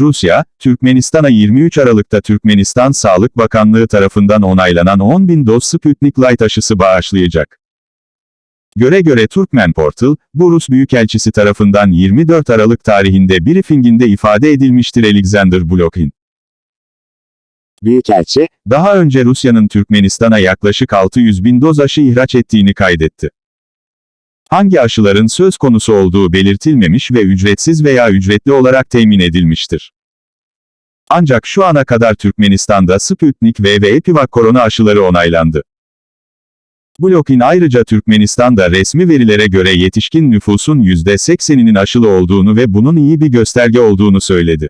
Rusya, Türkmenistan'a 23 Aralık'ta Türkmenistan Sağlık Bakanlığı tarafından onaylanan 10.000 doz Sputnik Light aşısı bağışlayacak. Göre göre Turkmen Portal, bu Rus Büyükelçisi tarafından 24 Aralık tarihinde briefinginde ifade edilmiştir Alexander Blokhin. Büyükelçi, Daha önce Rusya'nın Türkmenistan'a yaklaşık 600 bin doz aşı ihraç ettiğini kaydetti. Hangi aşıların söz konusu olduğu belirtilmemiş ve ücretsiz veya ücretli olarak temin edilmiştir. Ancak şu ana kadar Türkmenistan'da Sputnik V ve Epivac korona aşıları onaylandı. Blokin ayrıca Türkmenistan'da resmi verilere göre yetişkin nüfusun %80'inin aşılı olduğunu ve bunun iyi bir gösterge olduğunu söyledi.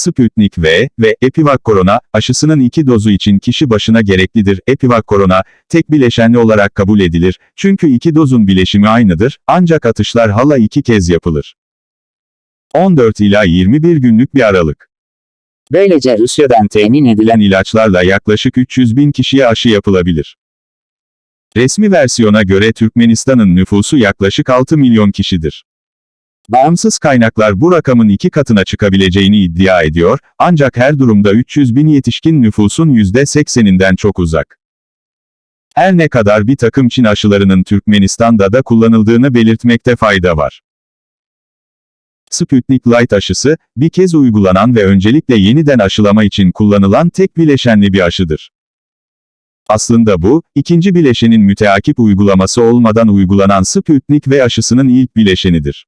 Sputnik V ve Epivac Korona aşısının iki dozu için kişi başına gereklidir. Epivac Korona, tek bileşenli olarak kabul edilir, çünkü iki dozun bileşimi aynıdır, ancak atışlar hala iki kez yapılır. 14 ila 21 günlük bir aralık. böylece Rusya'dan temin Edilen ilaçlarla yaklaşık 300 bin kişiye aşı yapılabilir. Resmi versiyona göre Türkmenistan'ın nüfusu yaklaşık 6 milyon kişidir. Bağımsız kaynaklar bu rakamın iki katına çıkabileceğini iddia ediyor, ancak her durumda 300 bin yetişkin nüfusun %80'inden çok uzak. Her ne kadar bir takım Çin aşılarının Türkmenistan'da da kullanıldığını belirtmekte fayda var. Sputnik Light aşısı, bir kez uygulanan ve öncelikle yeniden aşılama için kullanılan tek bileşenli bir aşıdır. Aslında bu, ikinci bileşenin müteakip uygulaması olmadan uygulanan Sputnik ve aşısının ilk bileşenidir.